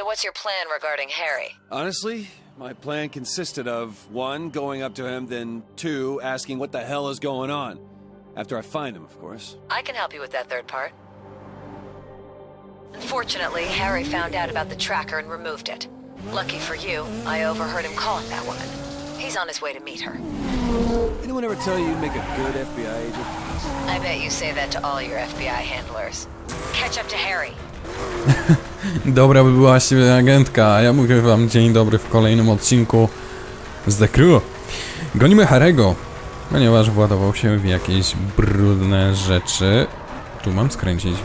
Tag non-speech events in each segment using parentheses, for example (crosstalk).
So what's your plan regarding Harry? Honestly, my plan consisted of one, going up to him, then two, asking what the hell is going on. After I find him, of course. I can help you with that third part. Unfortunately, Harry found out about the tracker and removed it. Lucky for you, I overheard him calling that woman. He's on his way to meet her. Anyone ever tell you you'd make a good FBI agent? I bet you say that to all your FBI handlers. Catch up to Harry. (laughs) Dobra by była siebie agentka, a ja mówię wam dzień dobry w kolejnym odcinku z The Crew. Gonimy Harego, ponieważ władował się w jakieś brudne rzeczy. Tu mam skręcić.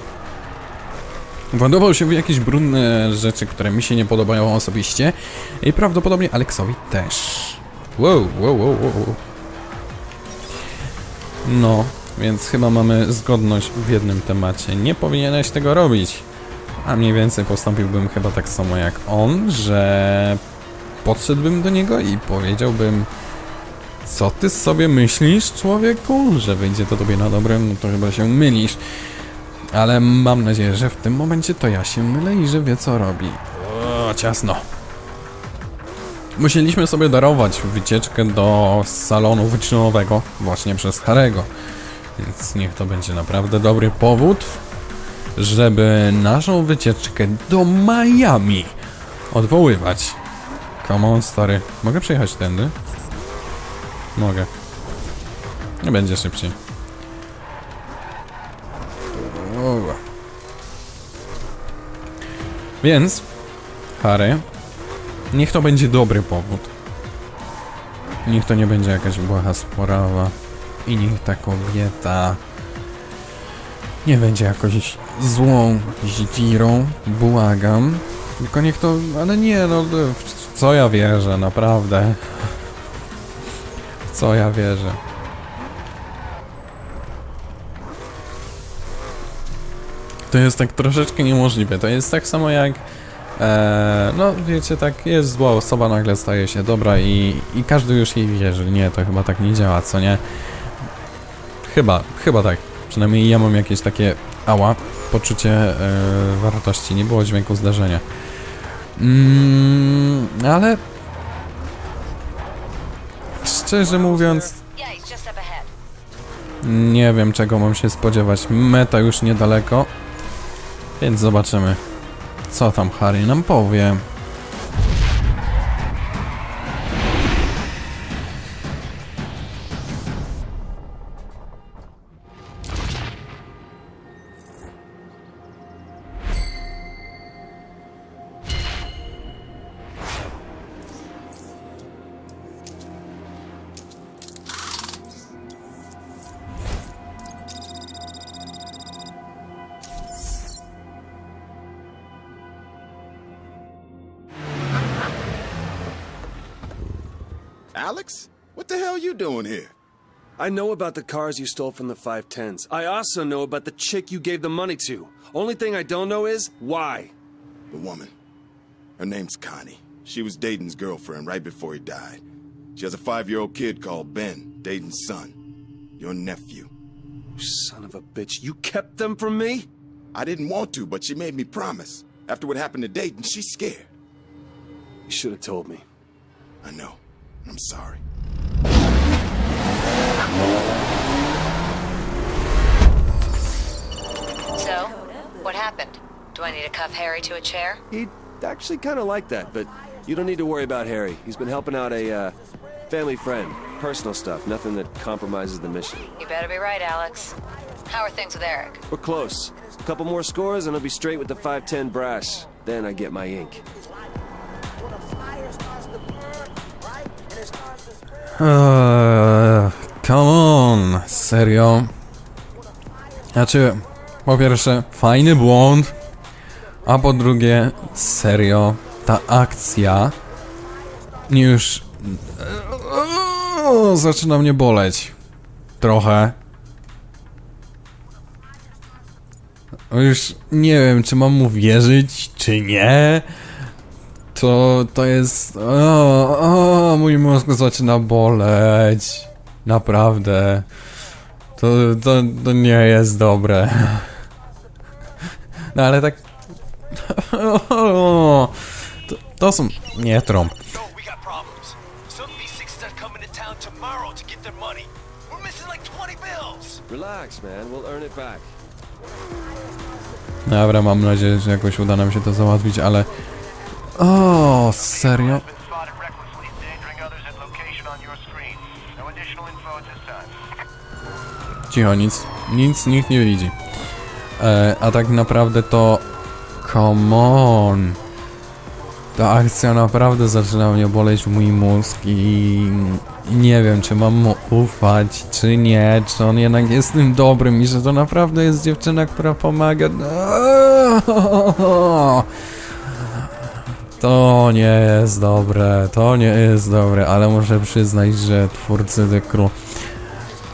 Władował się w jakieś brudne rzeczy, które mi się nie podobają osobiście i prawdopodobnie Aleksowi też. Wow, wow, wow, wow. No, więc chyba mamy zgodność w jednym temacie. Nie powinieneś tego robić. A mniej więcej postąpiłbym chyba tak samo jak on, że podszedłbym do niego i powiedziałbym co ty sobie myślisz, człowieku? Że wyjdzie to tobie na dobre, no to chyba się mylisz. Ale mam nadzieję, że w tym momencie to ja się mylę i że wie co robi. O, ciasno. Musieliśmy sobie darować wycieczkę do salonu wyczynowego właśnie przez Harego. Więc niech to będzie naprawdę dobry powód, żeby naszą wycieczkę do Miami odwoływać. Come on, stary. Mogę przejechać tędy? Mogę. Nie będzie szybciej. Więc, Harry, niech to będzie dobry powód. Niech to nie będzie jakaś błaha sprawa. I niech ta kobieta nie będzie jakoś złą zdzirą, błagam. Tylko niech to, ale nie no, co ja wierzę, naprawdę. (laughs) Co ja wierzę. To jest tak troszeczkę niemożliwe. To jest tak samo jak. E, no, wiecie, tak jest zła osoba, nagle staje się dobra i, i każdy już jej wierzy. Nie, to chyba tak nie działa, co nie? Chyba, chyba tak. Przynajmniej ja mam jakieś takie ała, poczucie e, wartości. Nie było dźwięku zdarzenia. Mm, ale szczerze mówiąc, nie wiem czego mam się spodziewać. Meta już niedaleko. Więc zobaczymy, co tam Harry nam powie. Alex? What the hell you doing here? I know about the cars you stole from the 510s. I also know about the chick you gave the money to. Only thing I don't know is why. The woman. Her name's Connie. She was Dayton's girlfriend right before he died. She has a five-year-old kid called Ben, Dayton's son. Your nephew. You son of a bitch, you kept them from me? I didn't want to, but she made me promise. After what happened to Dayton, she's scared. You should have told me. I know. I'm sorry. So, what happened? Do I need to cuff Harry to a chair? He'd actually kind of like that, but you don't need to worry about Harry. He's been helping out a uh, family friend. Personal stuff, nothing that compromises the mission. You better be right, Alex. How are things with Eric? We're close. A couple more scores and I'll be straight with the 510 brass. Then I get my ink. Eee, come on, serio. Znaczy, po pierwsze, fajny błąd, a po drugie, serio, ta akcja już eee, zaczyna mnie boleć. Trochę. Już nie wiem, czy mam mu wierzyć, czy nie. To, to jest... O, o, mój mózg zaczyna boleć. Naprawdę. To, to, to nie jest dobre. No ale tak... To, to są... Nie trąb. We got problems. Some V6s are coming to town tomorrow to get their money. We're missing like 20 bills. Relax, man. We'll earn it back. Dobra, mam nadzieję, że jakoś uda nam się to załatwić, ale... O, serio? No. Cicho, nic, nic nikt nie widzi. E, a tak naprawdę to... Come on! Ta akcja naprawdę zaczyna mnie boleć mój mózg i... nie wiem, czy mam mu ufać, czy nie, czy on jednak jest tym dobrym i że to naprawdę jest dziewczyna, która pomaga. To nie jest dobre, to nie jest dobre, ale muszę przyznać, że twórcy The Crew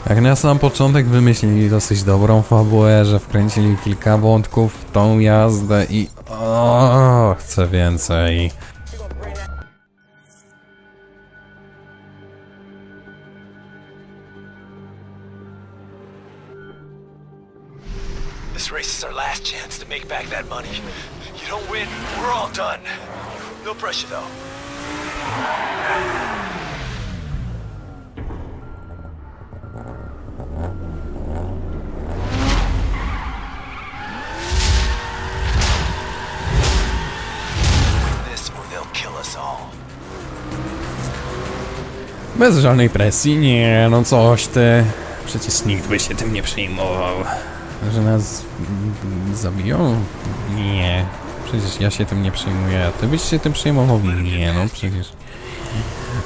jak na sam początek wymyślili dosyć dobrą fabułę, że wkręcili kilka wątków w tą jazdę i... O, chcę więcej. This race is our last chance to make back that money. You don't win, we're all done. No pressure though. Bez żadnej presji, nie, no coś ty. Przecież nikt by się tym nie przejmował. Że nas mm, zabiją? Nie. Przecież ja się tym nie przejmuję, a ty byś się tym przejmował? Nie, no przecież...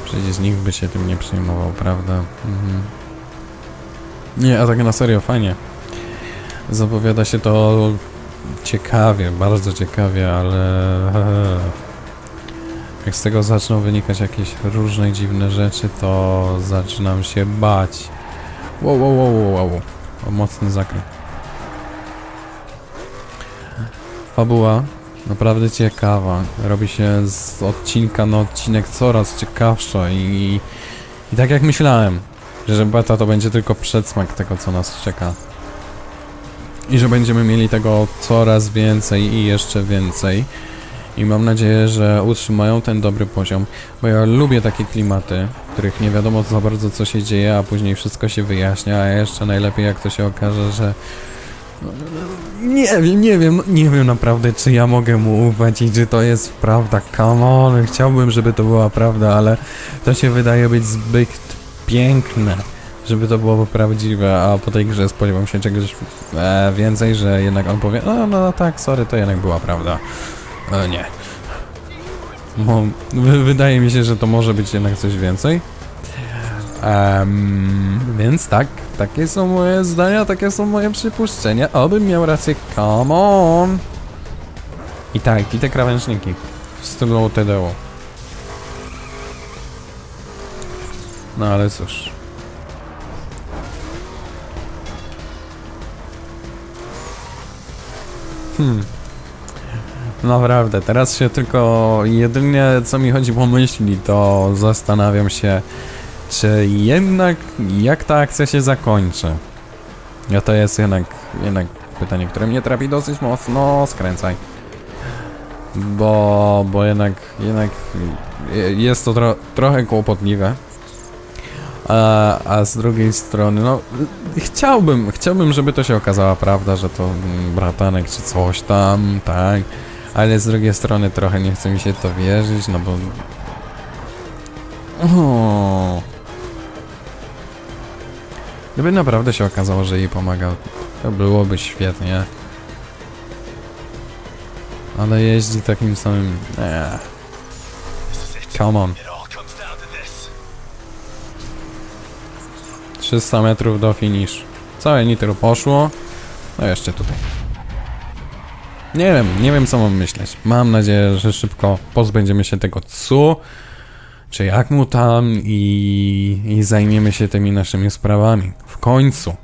Przecież nikt by się tym nie przejmował, prawda? Mhm. Nie, a tak na serio, fajnie. Zapowiada się to ciekawie, bardzo ciekawie, ale... Jak z tego zaczną wynikać jakieś różne dziwne rzeczy, to zaczynam się bać. Wow, wow, wow, wow, wow. O mocny zakręt. Fabuła naprawdę ciekawa. Robi się z odcinka na odcinek coraz ciekawsza i, i tak jak myślałem, że beta to będzie tylko przedsmak tego, co nas czeka. I że będziemy mieli tego coraz więcej i jeszcze więcej. I mam nadzieję, że utrzymają ten dobry poziom, bo ja lubię takie klimaty, w których nie wiadomo za bardzo co się dzieje, a później wszystko się wyjaśnia, a jeszcze najlepiej jak to się okaże, że nie wiem, nie wiem, nie wiem naprawdę, czy ja mogę mu ufać i czy to jest prawda. Come on, chciałbym, żeby to była prawda, ale to się wydaje być zbyt piękne, żeby to było prawdziwe, a po tej grze spodziewam się czegoś e, więcej, że jednak on powie, no, no tak, sorry, to jednak była prawda. E, nie. Wydaje mi się, że to może być jednak coś więcej. Em, więc tak, takie są moje zdania, takie są moje przypuszczenia. Obym miał rację, come on! I tak, i te krawężniki w stylu TDO. No ale cóż. Hmm. Naprawdę, teraz się tylko jedynie co mi chodzi po myśli, to zastanawiam się, czy jednak jak ta akcja się zakończy. Ja to jest jednak, jednak pytanie, które mnie trapi dosyć mocno, skręcaj. Bo, bo jednak, jednak jest to tro, trochę kłopotliwe. A, a z drugiej strony, no, chciałbym, chciałbym, żeby to się okazała prawda, że to bratanek czy coś tam, tak. Ale z drugiej strony trochę nie chce mi się to wierzyć, no bo... O. Gdyby naprawdę się okazało, że jej pomagał, to byłoby świetnie. Ale jeździ takim samym... It. Come on. It all comes down to this. 300 metrów do finish. Całe nitro poszło. No jeszcze tutaj. Nie wiem, nie wiem co mam myśleć. Mam nadzieję, że szybko pozbędziemy się tego cu, czy jak mu tam i, i zajmiemy się tymi naszymi sprawami. W końcu.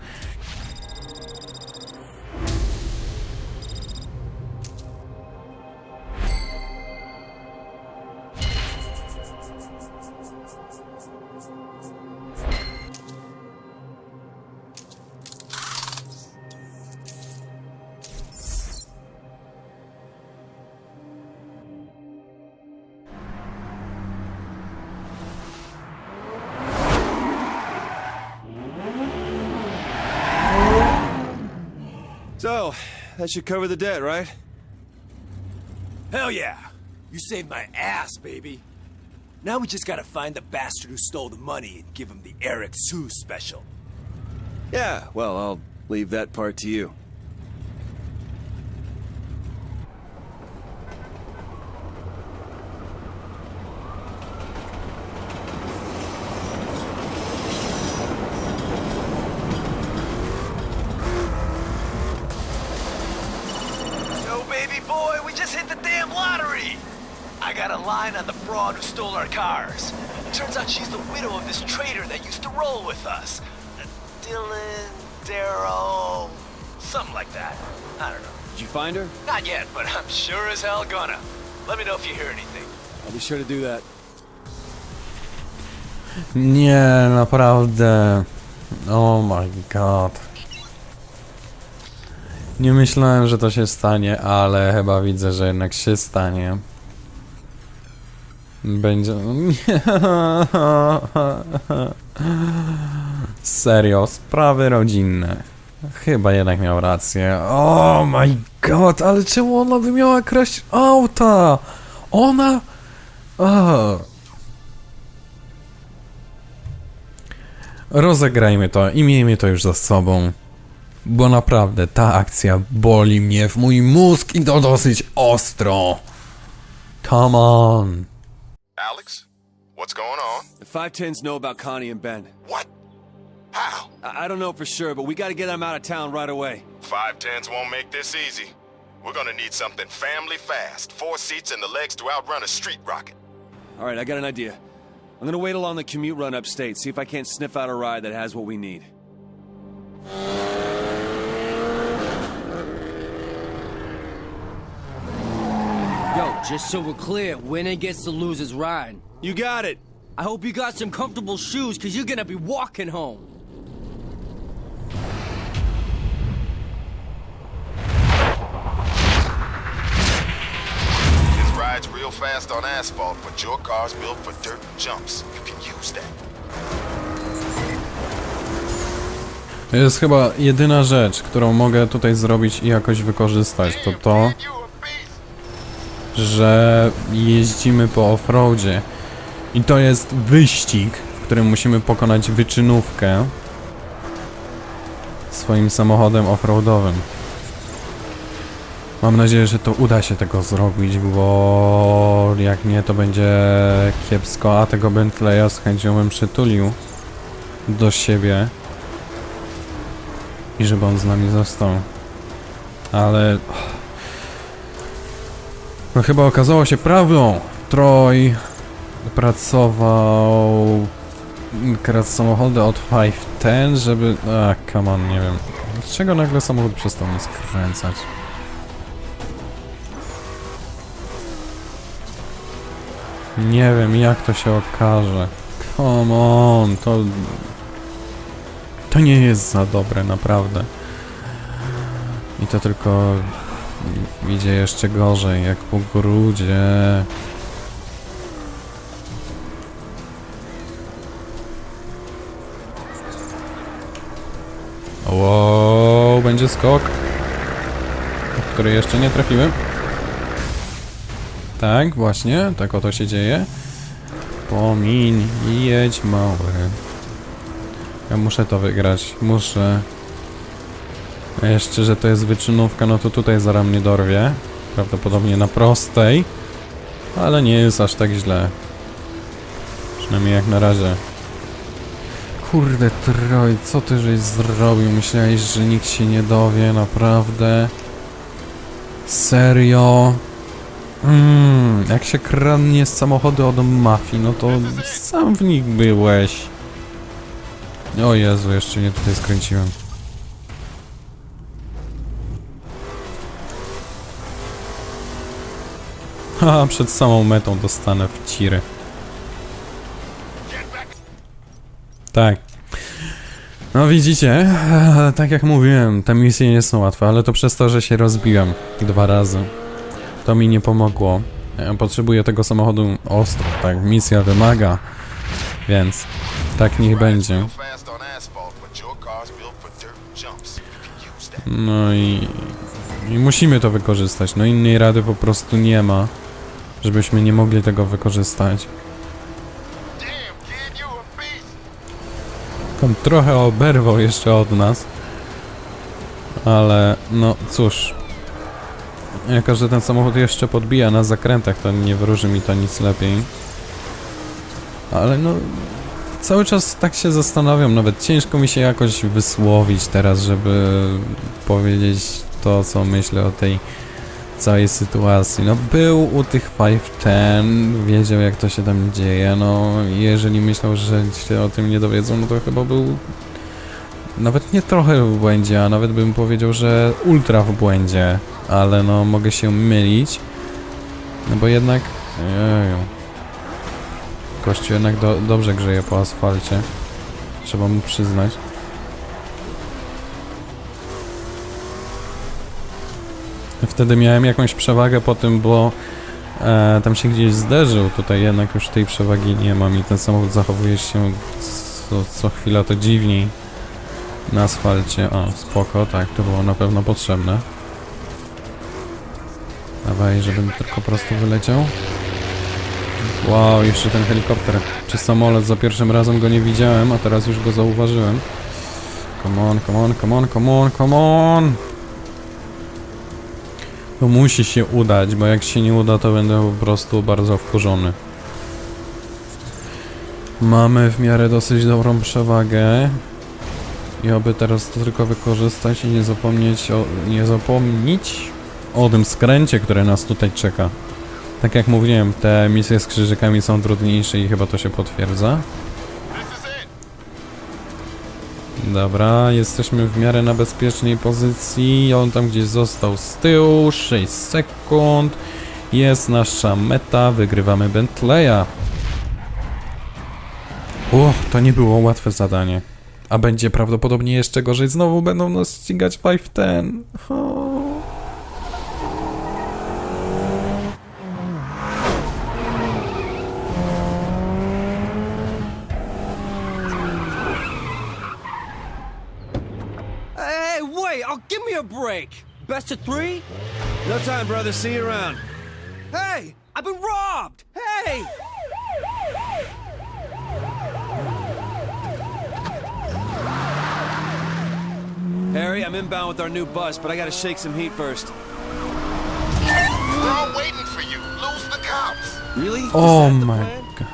Should cover the debt, right? Hell yeah! You saved my ass, baby. Now we just gotta find the bastard who stole the money and give him the Eric Sue special. Yeah, well, I'll leave that part to you. Who stole our cars. Turns out she's the widow of this trader that used to roll with us. Uh, Dylan, Darrow, something like that. I don't know. Did you find her? Not yet, but I'm sure as hell gonna. Let me know if you hear anything. I'll be sure to do that. Nie, naprawdę. Oh my god. Nie myślałem, że to się stanie, ale chyba widzę, że jednak się stanie. Będzie. (laughs) Serio, sprawy rodzinne. Chyba jednak miał rację. Oh my god, ale czemu ona by miała kraść auta? Ona. Oh. Rozegrajmy to i miejmy to już za sobą. Bo naprawdę ta akcja boli mnie w mój mózg i to dosyć ostro. Come on. Alex? What's going on? The 510s know about Connie and Ben. What? How? I, I don't know for sure, but we gotta get them out of town right away. Five tens won't make this easy. We're gonna need something family fast. Four seats and the legs to outrun a street rocket. All right, I got an idea. I'm gonna wait along the commute run upstate, see if I can't sniff out a ride that has what we need. Just so we're clear, winner gets to lose his ride. You got it! I hope you got some comfortable shoes, cause you're gonna be walking home. This ride's real fast on asphalt, but your car's built for dirt and jumps. You can use that. To jest chyba jedyna rzecz, którą mogę tutaj zrobić i jakoś wykorzystać. To to, You a beast. Że jeździmy po offroadzie. I to jest wyścig, w którym musimy pokonać wyczynówkę swoim samochodem offroadowym. Mam nadzieję, że to uda się tego zrobić, bo jak nie, to będzie kiepsko, a tego Bentleya z chęcią bym przytulił do siebie i żeby on z nami został. Ale no chyba okazało się prawdą. Troy pracował kradł samochody od 510, żeby... A, come on, nie wiem. Dlaczego nagle samochód przestał mnie skręcać? Nie wiem, jak to się okaże. Come on, to... To nie jest za dobre, naprawdę. I to tylko idzie jeszcze gorzej, jak po grudzie. Wow, będzie skok, który jeszcze nie trafiłem. Tak, właśnie, tak oto się dzieje. Pomiń i jedź mały. Ja muszę to wygrać, muszę. A Jeszcze, że to jest wyczynówka, no to tutaj zaraz mnie dorwie. Prawdopodobnie na prostej. Ale nie jest aż tak źle. Przynajmniej jak na razie. Kurde, Troj, co ty żeś zrobił? Myślałeś, że nikt się nie dowie, naprawdę? Serio? Mm, jak się kradnie samochody od mafii, no to sam w nich byłeś. O Jezu, jeszcze nie tutaj skręciłem. (laughs) Haha, przed samą metą dostanę w ciry. Tak. No widzicie, (laughs) tak jak mówiłem, te misje nie są łatwe, ale to przez to, że się rozbiłem dwa razy. To mi nie pomogło. Ja potrzebuję tego samochodu ostro, tak, misja wymaga. Więc tak niech będzie. No i, i musimy to wykorzystać. No innej rady po prostu nie ma, żebyśmy nie mogli tego wykorzystać. On trochę oberwał jeszcze od nas. Ale no cóż. Jako, że ten samochód jeszcze podbija na zakrętach, to nie wróży mi to nic lepiej. Ale no. Cały czas tak się zastanawiam, nawet ciężko mi się jakoś wysłowić teraz, żeby powiedzieć to, co myślę o tej całej sytuacji. No był u tych 510, wiedział jak to się tam dzieje, no jeżeli myślał, że się o tym nie dowiedzą, no to chyba był nawet nie trochę w błędzie, a nawet bym powiedział, że ultra w błędzie, ale no mogę się mylić, no bo jednak, jeju, gościu jednak do, dobrze grzeje po asfalcie, trzeba mu przyznać. Wtedy miałem jakąś przewagę po tym, bo e, tam się gdzieś zderzył. Tutaj jednak już tej przewagi nie mam i ten samochód zachowuje się co, co chwila to dziwniej na asfalcie. O, spoko, tak, to było na pewno potrzebne. Dawaj, żebym tylko prostu wyleciał. Wow, jeszcze ten helikopter czy samolot. Za pierwszym razem go nie widziałem, a teraz już go zauważyłem. Come on, come on, come on, come on, come on! To musi się udać, bo jak się nie uda, to będę po prostu bardzo wkurzony. Mamy w miarę dosyć dobrą przewagę. I oby teraz to tylko wykorzystać i nie zapomnieć o, nie zapomnieć o tym skręcie, które nas tutaj czeka. Tak jak mówiłem, te misje z krzyżykami są trudniejsze i chyba to się potwierdza. Dobra, jesteśmy w miarę na bezpiecznej pozycji. On tam gdzieś został z tyłu. 6 sekund. Jest nasza meta. Wygrywamy Bentleya. Uch, to nie było łatwe zadanie. A będzie prawdopodobnie jeszcze gorzej. Znowu będą nas ścigać 5-10. O. break. Best of three? No time, brother. See you around. Hey, I've been robbed. Hey. Harry, I'm inbound with our new bus, but I gotta shake some heat first. We're all waiting for you. Lose the cops. Really? Oh my god.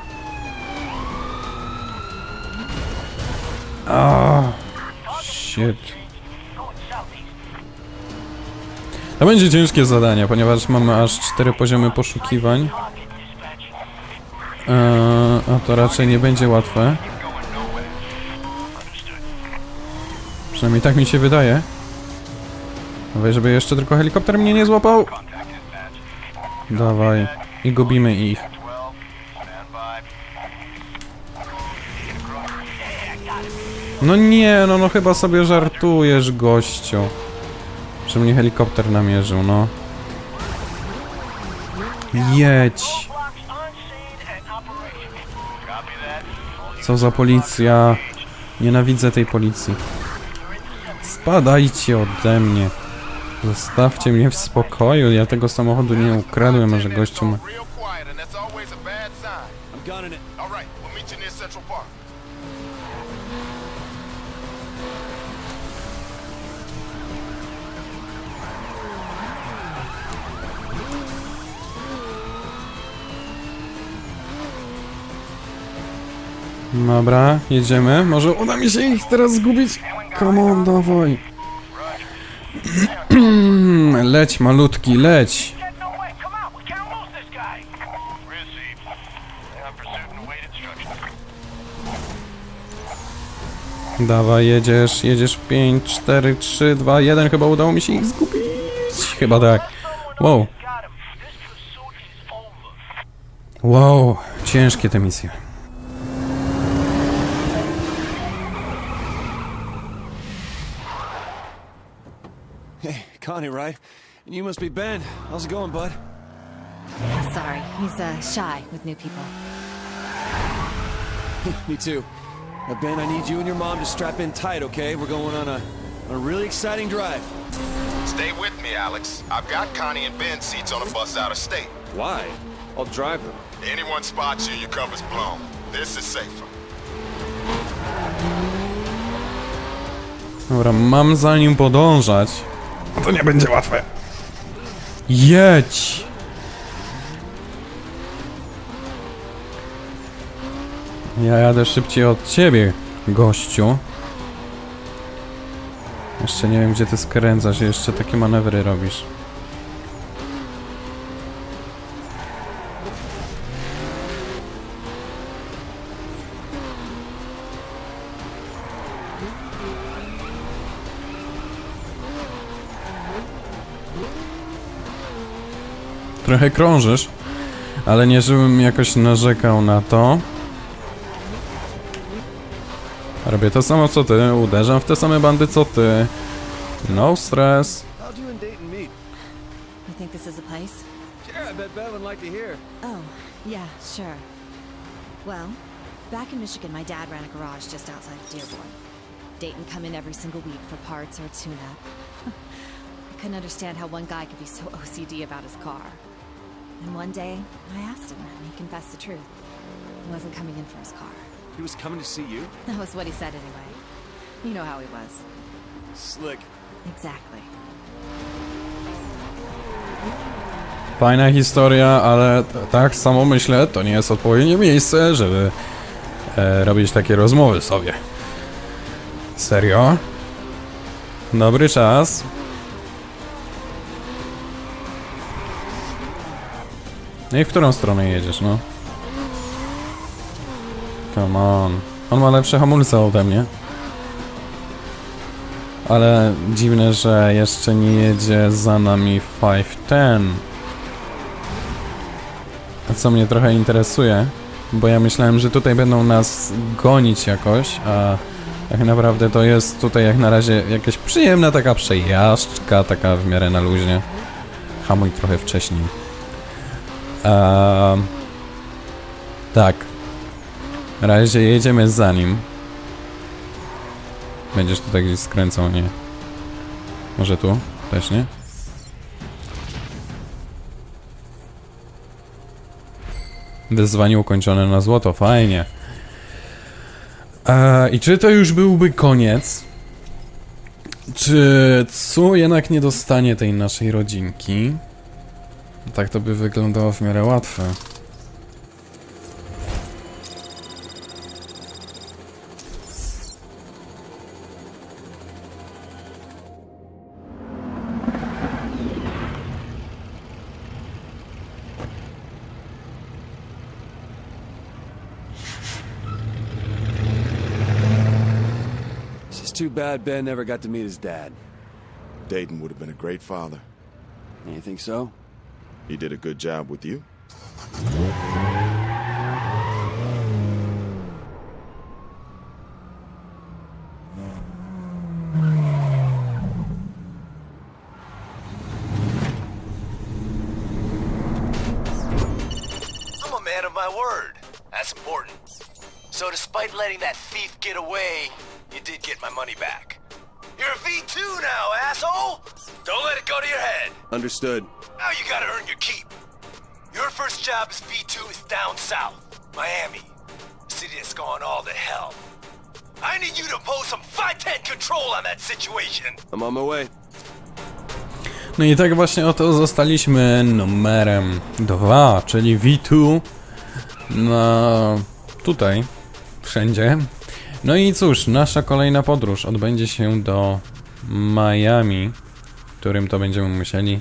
Ah, shit. To będzie ciężkie zadanie, ponieważ mamy aż 4 poziomy poszukiwań. Eee, a to raczej nie będzie łatwe. Przynajmniej tak mi się wydaje. Dawaj, żeby jeszcze tylko helikopter mnie nie złapał. Dawaj. I gubimy ich. 12, stand by. No nie, no no chyba sobie żartujesz, gościu. Że mnie helikopter namierzył, no. Jedź. Co za policja. Nienawidzę tej policji. Spadajcie ode mnie. Zostawcie mnie w spokoju. Ja tego samochodu nie ukradłem, a że gościu ma... Dobra, jedziemy. Może uda mi się ich teraz zgubić. Come on, dawaj. (clears throat) leć, malutki, leć. Dawaj, jedziesz, jedziesz 5, 4, 3, 2, 1. Chyba udało mi się ich zgubić. Chyba tak. Wow, wow, ciężkie te misje. Connie, right? And you must be Ben. How's it going, bud? Sorry, he's uh, shy with new people. (laughs) Me too. Now, Ben, I need you and your mom to strap in tight, okay? We're going on a on a really exciting drive. Stay with me, Alex. I've got Connie and Ben seats on a bus out of state. Why? I'll drive them. Anyone spots you, your cover's blown. This is safer. Dobra, mam za nim podążać. To nie będzie łatwe. Jedź! Ja jadę szybciej od ciebie, gościu. Jeszcze nie wiem, gdzie ty skręcasz jeszcze takie manewry robisz. Trochę krążysz, ale nie żebym jakoś narzekał na to. Robię to samo co ty, uderzam w te same bandy co ty. No stress. You think this is a place? Yeah, I bet Bev would like to hear. Oh, yeah, sure. Well, back in Michigan, my dad ran a garage just outside of Dearborn. Dayton come in every single week for parts or a tune-up. (laughs) I couldn't understand how one guy could be so OCD about his car. And one day, I asked him, and he confessed the truth. He wasn't coming in for his car. He was coming to see you? That was what he said anyway. You know how he was. Slick. Exactly. Fajna historia, ale t- tak samo myślę, to nie jest odpowiednie miejsce, żeby e, robić takie rozmowy sobie. Serio? Dobry czas. No i w którą stronę jedziesz, no? Come on. On ma lepsze hamulce ode mnie. Ale dziwne, że jeszcze nie jedzie za nami 510. A co mnie trochę interesuje, bo ja myślałem, że tutaj będą nas gonić jakoś, a tak naprawdę to jest tutaj jak na razie jakaś przyjemna taka przejażdżka, taka w miarę na luźnie. Hamuj trochę wcześniej. Ehm, tak. Na razie jedziemy za nim. Będziesz tutaj gdzieś skręcał, nie? Może tu? Też nie? Wyzwanie ukończone na złoto, fajnie. E, I czy to już byłby koniec? Czy Cu jednak nie dostanie tej naszej rodzinki? Tak to by wyglądało w miarę łatwe. It's just too bad Ben never got to meet his dad. Dayton would have been a great father. You think so? He did a good job with you. I'm a man of my word. That's important. So despite letting that thief get away, you did get my money back. You're a V2 now, asshole! Don't let it go to your head. Understood. Now you gotta earn your keep. Your first job as V2 is down south, Miami. A city that's gone all to hell. I need you to impose some 510 control on that situation. I'm on my way. No i tak właśnie oto zostaliśmy numerem 2, czyli V2 na tutaj, wszędzie. No i cóż, nasza kolejna podróż odbędzie się do Miami, w którym to będziemy musieli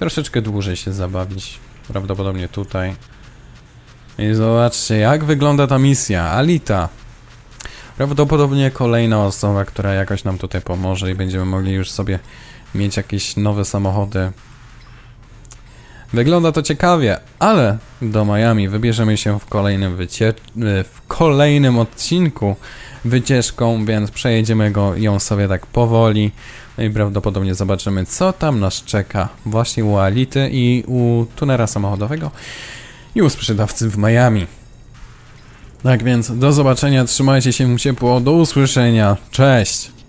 troszeczkę dłużej się zabawić. Prawdopodobnie tutaj. I zobaczcie, jak wygląda ta misja. Alita. Prawdopodobnie kolejna osoba, która jakoś nam tutaj pomoże i będziemy mogli już sobie mieć jakieś nowe samochody. Wygląda to ciekawie, ale do Miami wybierzemy się w kolejnym wycie... w kolejnym odcinku wycieczką, więc przejedziemy go ją sobie tak powoli. No i prawdopodobnie zobaczymy, co tam nas czeka właśnie u Ality i u tunera samochodowego i u sprzedawcy w Miami. Tak więc do zobaczenia, trzymajcie się ciepło, do usłyszenia, cześć!